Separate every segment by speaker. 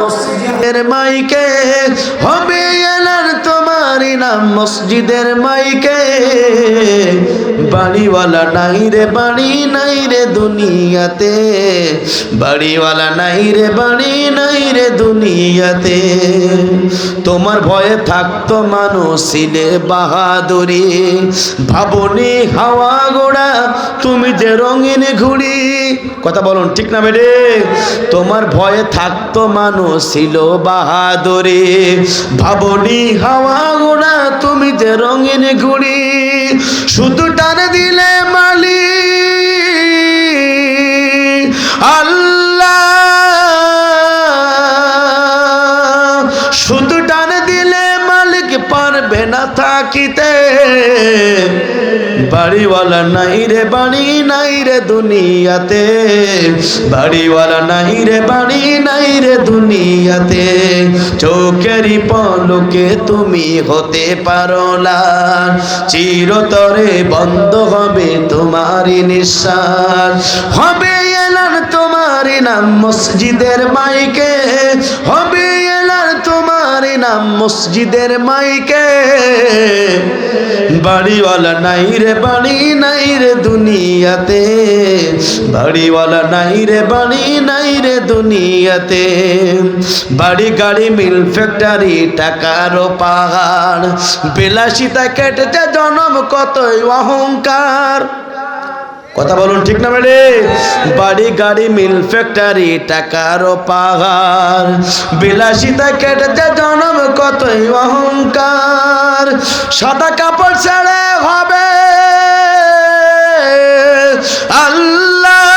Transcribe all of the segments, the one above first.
Speaker 1: মসজিদের মাইকে, হবে মসজিদের মাইকে। বাড়িওয়ালা নাই রে, বাড়ি নাই রে দুনিয়াতে। বাড়িওয়ালা নাই রে, বাড়ি নাই রে দুনিয়াতে। তোমার ভয়ে থাকতো মানুষ বাহাদুরি। ভাবনি হাওয়া গোড়া তুমি যে রঙিন ঘুড়ি। কথা বলুন, ঠিক না বেডে? তোমার ভয়ে থাকতো মানুষ ছিল বাহাদুরি। ভাবনি হাওয়া গোড়া তুমি যে রঙিন ঘুড়ি। শুধু টান বাড়িওয়ালা নাই রে, বাড়ি নাই রে দুনিয়াতে। বাড়িওয়ালা নাই রে, বাড়ি নাই রে দুনিয়াতে। চোখেরই পলকে তুমি হতে পারো না। চিরতরে বন্ধ হবে তোমারই নিঃশ্বাস। হবে এলান তোমারই নাম মসজিদের মাইকে। হবে নাম মসজিদের মাইকে। বাড়িওয়ালা নাই রে বাড়ি নাই রে দুনিয়াতে। বাড়িওয়ালা নাই রে বাড়ি নাই রে দুনিয়াতে। বাড়ি, গাড়ি, মিল, ফ্যাক্টরি, টাকার পাহাড়। বিলাসিতা কেটেছে জনম, কতই অহংকার। কথা বলুন ঠিক না ম্যাডে বাড়ি, গাড়ি, মিল ফ্যাক্টরি টাকার পাহাড়। বিলাসিতা কেটেছে জনম, কতই অহংকার। সাদা কাপড় ছেড়ে হবে আল্লাহ।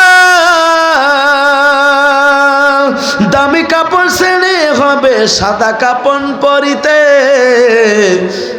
Speaker 1: দামি কাপড় ছেড়ে হবে, সাদা কাপড় পরিতে।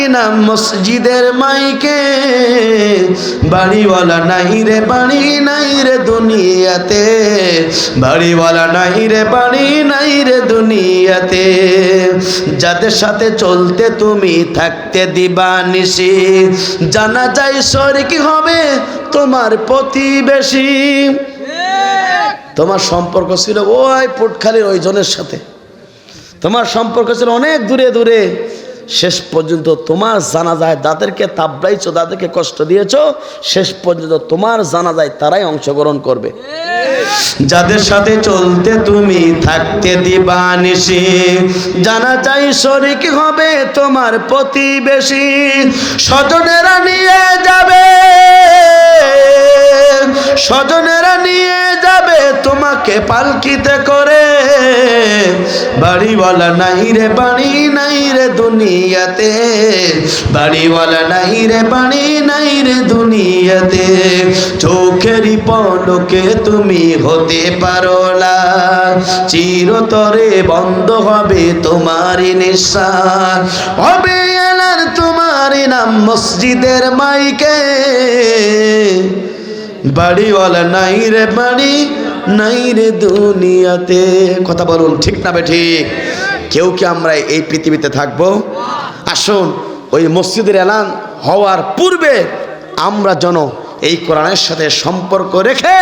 Speaker 1: তোমারই নাম মসজিদের মাইকে। বাড়িওয়ালা নাই রে বাড়ি, নাই রে দুনিয়াতে। বাড়িওয়ালা নাই রে বাড়ি, নাই রে দুনিয়াতে। যাদের সাথে চলতে তুমি থাকতে দিবা নিশি। জানা যায় শরিক হবে তোমার প্রতিবেশী। তোমার সম্পর্ক ছিল ওই পুটখালির ওই জনের সাথে। তোমার সম্পর্ক ছিল অনেক দূরে দূরে। শেষ পর্যন্ত তোমার জানা যায় যাদেরকে তাবড়াইছো তাদেরকে কষ্ট দিয়েছ, শেষ পর্যন্ত তোমার জানা যায় তারাই অংশগ্রহণ করবে। যাদের সাথে চলতে তুমি থাকতে দিবা নিশি। জানা চাই শরিক হবে তোমার প্রতিবেশী। স্বজনেরা নিয়ে যাবে। স্বজনেরা নিয়ে যাবে তোমাকে পালকিতে করে। বাড়িওয়ালা নাই রে বাড়ি নাই রে দুনিয়াতে। বাড়িওয়ালা নাই রে বাড়ি নাই রে দুনিয়াতে। চোখেরই পলকে তুমি হতে পারো না। চিরতরে বন্ধ হবে তোমারই নিঃশ্বাস। হবে এলার তোমারই নাম মসজিদের মাইকে। বাড়িওয়ালা নাই রে বাড়ি নাই রে দুনিয়াতে। কথা বলুন, ঠিক না বে ঠিক? কেউ কি আমরা এই পৃথিবীতে থাকব? আসুন, ওই মসজিদের এলান হওয়ার পূর্বে আমরা যেন এই কোরআনের সাথে সম্পর্ক রেখে,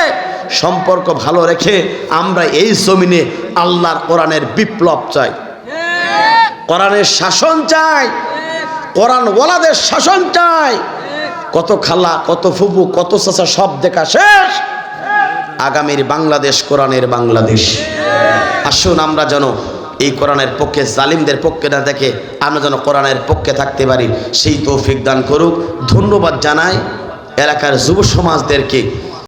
Speaker 1: সম্পর্ক ভালো রেখে আমরা এই জমিনে আল্লাহর কোরআনের বিপ্লব চাই। কোরআনের শাসন চাই। কোরআন ওয়ালাদের শাসন চাই। কত খালা, কত ফুপু কত চাচা, সব দেখা শেষ। আগামীর বাংলাদেশ, কোরআনের বাংলাদেশ। আসুন আমরা যেন এই কোরআনের পক্ষে, জালিমদের পক্ষে না দেখে আমরা যেন কোরআনের পক্ষে থাকতে পারি। সেই তৌফিক দান করুক। ধন্যবাদ জানাই এলাকার যুব সমাজদেরকে।